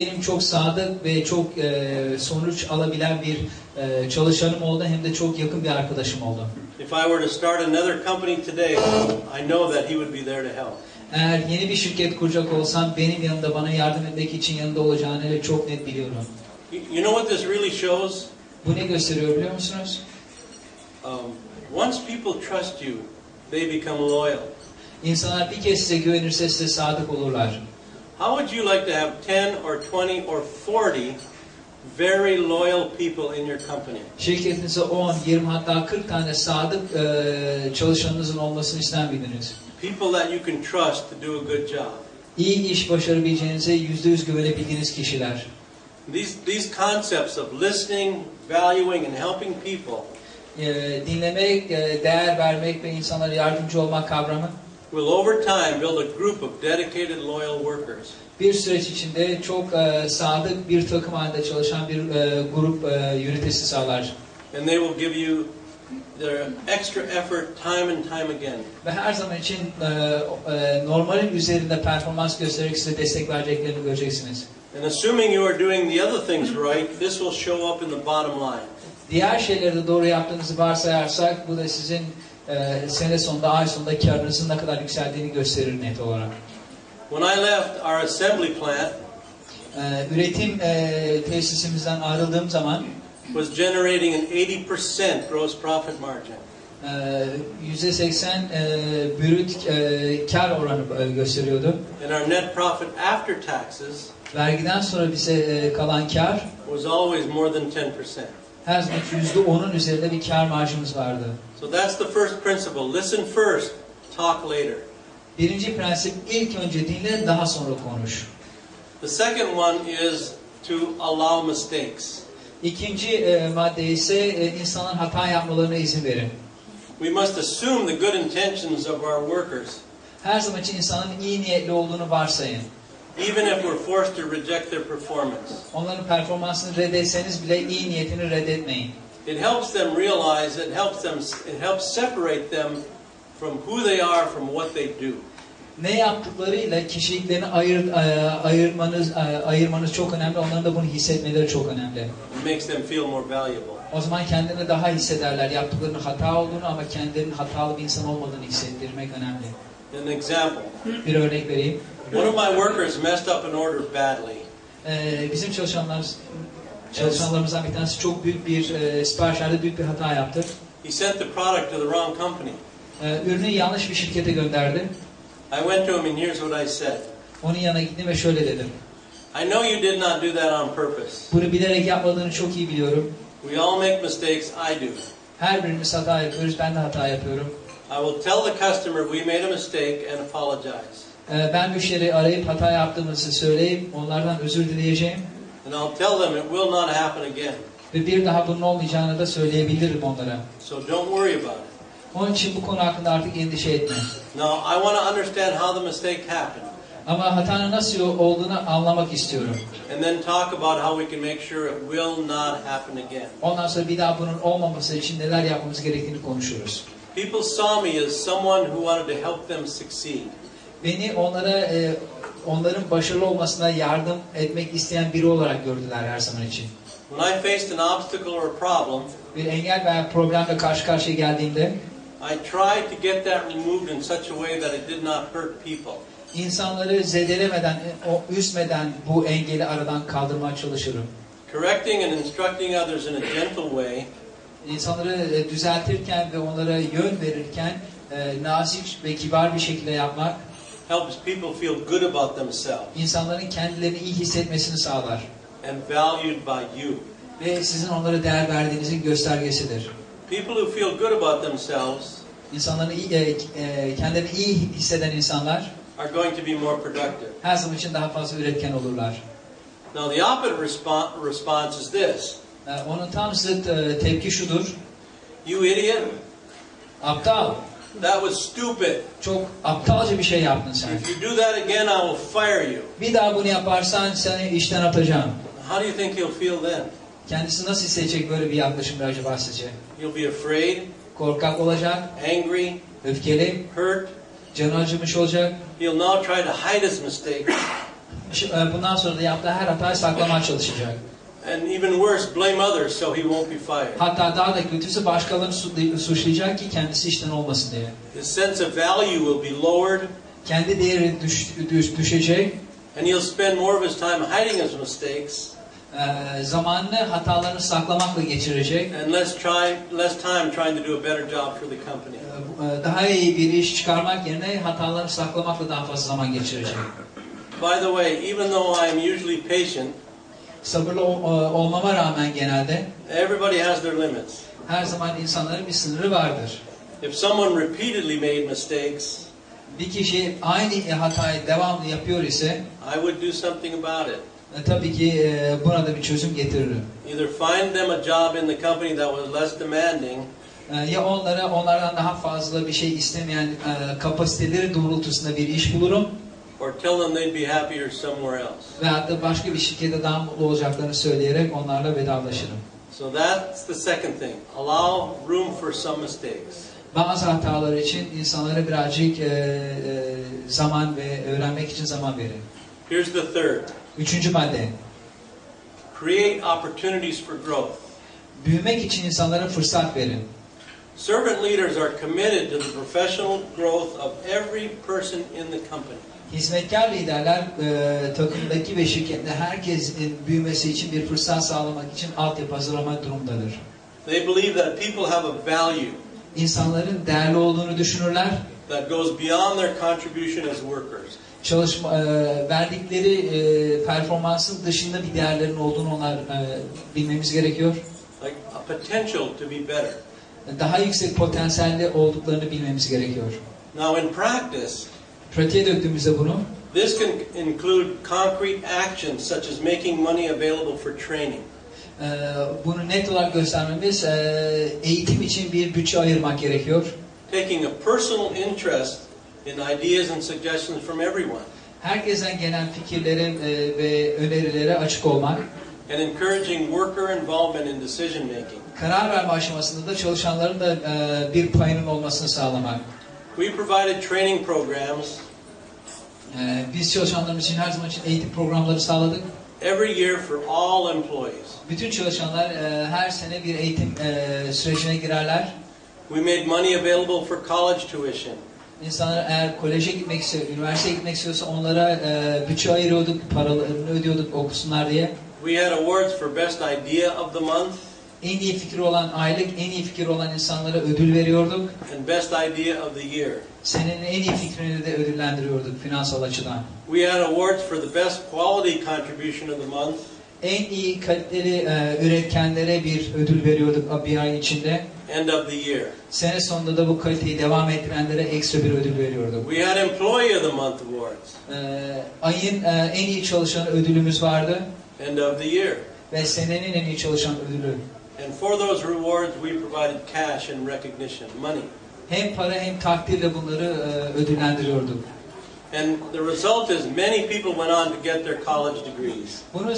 benim çok sadık ve çok e, sonuç alabilen bir e, çalışanım oldu hem de çok yakın bir arkadaşım oldu. If I were to start another company today, I know that he would be there to help. Eğer yeni bir şirket kuracak olsam benim yanımda bana yardım etmek için yanında olacağını çok net biliyorum. You you know what this really shows? Bu ne gösteriyor biliyor musunuz? Um, once people trust you, they become loyal. İnsanlar bir kez size güvenirse size sadık olurlar. How would you like to have 10 or 20 or 40 very loyal people in your company? Şirketinize 10, 20 hatta 40 tane sadık e, çalışanınızın olmasını ister miydiniz? People that you can trust to do a good job. İyi iş başarabileceğinize %100 güvenebildiğiniz kişiler. These, these concepts of listening, valuing, and helping people E, dinlemek, e, değer vermek ve insanlara yardımcı olmak kavramı will over time build a group of dedicated, loyal workers. bir süreç içinde çok e, sadık bir takım halinde çalışan bir e, grup e, yönetisi sağlar. And they will give you their extra effort time and time again. Ve her zaman için e, e, normalin üzerinde performans göstererek size destek vereceklerini göreceksiniz. And assuming you are doing the other things right, this will show up in the bottom line. Diğer şeyleri de doğru yaptığınızı varsayarsak bu da sizin e, sene sonunda, ay sonunda karınızın ne kadar yükseldiğini gösterir net olarak. When I left our assembly plant, E, üretim e, tesisimizden ayrıldığım zaman was generating an 80% gross profit margin. e, %80 e, brüt e, kar oranı e, gösteriyordu. And our net profit after taxes Vergiden sonra bize e, kalan kar was always more than 10%. Her zaman %10'un üzerinde bir kar marjımız vardı. So that's the first principle. Listen first, talk later. Birinci prensip ilk önce dinle daha sonra konuş. The second one is to allow mistakes. İkinci e, madde ise e, insanların hata yapmalarına izin verin. We must assume the good intentions of our workers, Her zaman için insanın iyi niyetli olduğunu varsayın. Even if we're forced to reject their performance. Onların performansını reddetseniz bile iyi niyetini reddetmeyin. It helps them realize, it helps them, it helps separate them from who they are from what they do. Ne yaptıklarıyla kişiliklerini ayır, e, ayırmanız e, ayırmanız çok önemli. Onların da bunu hissetmeleri çok önemli. It makes them feel more valuable. O zaman kendini daha hissederler. Yaptıklarının hata olduğunu ama kendilerinin hatalı bir insan olmadığını hissettirmek önemli. An example. Bir örnek vereyim. One of my workers messed up an order badly. Ee, bizim çalışanlar çalışanlarımızdan bir tanesi çok büyük bir e, siparişlerde büyük bir hata yaptı. He sent the product to the wrong company. Ee, ürünü yanlış bir şirkete gönderdi. I went to him and here's what I said. Onun yanına gittim ve şöyle dedim. I know you did not do that on purpose. Bunu bilerek yapmadığını çok iyi biliyorum. We all make mistakes. I do. Her birimiz hata yapıyoruz. Ben de hata yapıyorum. I will tell the customer we made a mistake and apologize. Ee, ben müşteri arayıp hata yaptığımızı söyleyip onlardan özür dileyeceğim. And I'll tell them it will not happen again. Ve bir daha bunun olmayacağını da söyleyebilirim onlara. So don't worry about it. Onun için bu konu hakkında artık endişe etme. Now, I want to understand how the mistake happened. Ama hatanın nasıl olduğunu anlamak istiyorum. And then talk about how we can make sure it will not happen again. Ondan sonra bir daha bunun olmaması için neler yapmamız gerektiğini konuşuruz. People saw me as someone who wanted to help them succeed. Beni onlara e, onların başarılı olmasına yardım etmek isteyen biri olarak gördüler her zaman için. When I faced an obstacle or a problem, Bir engel veya problemle karşı karşıya geldiğimde I tried to get that removed in such a way that it did not hurt people. insanları zedelemeden, o üzmeden bu engeli aradan kaldırmaya çalışırım. Correcting and instructing others in a gentle way İnsanları e, düzeltirken ve onlara yön verirken e, nazik ve kibar bir şekilde yapmak helps people feel good about themselves insanların kendilerini iyi hissetmesini sağlar. and valued by you. Ve sizin onlara değer verdiğinizin göstergesidir. People who feel good about themselves İnsanların iyi, e, e, kendilerini iyi hisseden insanlar are going to be more productive. her zaman için daha fazla üretken olurlar. Now, the opposite respo- response is this onun tam zıt e, tepki şudur. You idiot, Aptal. that was stupid. Çok aptalca bir şey yaptın sen. If you do that again, I will fire you. Bir daha bunu yaparsan seni işten atacağım. How do you think he'll feel then? Kendisi nasıl hissedecek böyle bir yaklaşımda acaba sizce? He'll be afraid, Korkak olacak, angry, öfkeli, hurt. canı acımış olacak. He'll now try to hide his mistake e, Bundan sonra da yaptığı her hatayı saklamaya çalışacak. And even worse, blame others so he won't be fired. Hatta daha da kötüsü başkalarını su- suçlayacak ki kendisi işten olmasın diye. His sense of value will be lowered, Kendi değeri düş, düş- düşecek. and he'll spend more of his time hiding his mistakes e, zamanını hatalarını saklamakla geçirecek. and less try less time trying to do a better job for the company. E, bu- e, Daha iyi bir iş çıkarmak yerine hatalarını saklamakla daha fazla zaman geçirecek. By the way, even though I am usually patient, Sabırlı e, olmama rağmen genelde everybody has their limits. her zaman insanların bir sınırı vardır. If someone repeatedly made mistakes, Bir kişi aynı hatayı devamlı yapıyor ise I would do something about it. e, tabii ki e, buna da bir çözüm getiririm. Either find them a job in the company that was less demanding, E, Ya onlara onlardan daha fazla bir şey istemeyen e, kapasiteleri doğrultusunda bir iş bulurum or tell them they'd be happier somewhere else. veyahut da başka bir şirkette daha mutlu olacaklarını söyleyerek onlarla vedalaşırım. So that's the second thing. Allow room for some mistakes. Bazı hatalar için insanlara birazcık e, e, zaman ve öğrenmek için zaman verin. Here's the third. Üçüncü madde. Create opportunities for growth. Büyümek için insanlara fırsat verin. Servant leaders are committed to the professional growth of every person in the company. Hizmetkar liderler e, takımdaki ve şirkette herkesin büyümesi için bir fırsat sağlamak için altyapı hazırlamak durumdadır. They believe that people have a value İnsanların değerli olduğunu düşünürler. that goes beyond their contribution as workers. Çalışma, e, verdikleri e, performansın dışında bir değerlerin olduğunu onlar e, bilmemiz gerekiyor. Like a potential to be better. Daha yüksek potansiyelde olduklarını bilmemiz gerekiyor. Now, in practice, Pratiğe döktüğümüzde bunu this can include concrete actions such as making money available for training. Ee, bunu net olarak göstermemiz e, eğitim için bir bütçe ayırmak gerekiyor. taking a personal interest in ideas and suggestions from everyone, Herkesten gelen fikirlere e, ve önerilere açık olmak. And encouraging worker involvement in decision making. Karar verme aşamasında da çalışanların da e, bir payının olmasını sağlamak. We provided training programs Ee, biz çalışanlarımız için her zaman için eğitim programları sağladık. every year for all employees. Bütün çalışanlar e, her sene bir eğitim e, sürecine girerler. We made money available for college tuition. İnsanlar eğer koleje gitmek istiyor, üniversiteye gitmek istiyorsa onlara e, bütçe ayırıyorduk, paralarını ödüyorduk okusunlar diye. We had awards for best idea of the month En iyi fikri olan aylık, en iyi fikir olan insanlara ödül veriyorduk. and best idea of the year. Senenin en iyi fikrini de ödüllendiriyorduk finansal açıdan. We had awards for the best quality contribution of the month En iyi kaliteli e, üretkenlere bir ödül veriyorduk bir ay içinde. and of the year. Sene sonunda da bu kaliteyi devam ettirenlere ekstra bir ödül veriyorduk. We had Employee of the Month awards E, ayın e, en iyi çalışan ödülümüz vardı and of the year. ve senenin en iyi çalışan ödülü. And for those rewards, we provided cash and recognition, money. Hem para hem takdirle bunları e, ödüllendiriyorduk. And the result is many people went on to get their college degrees. Bunun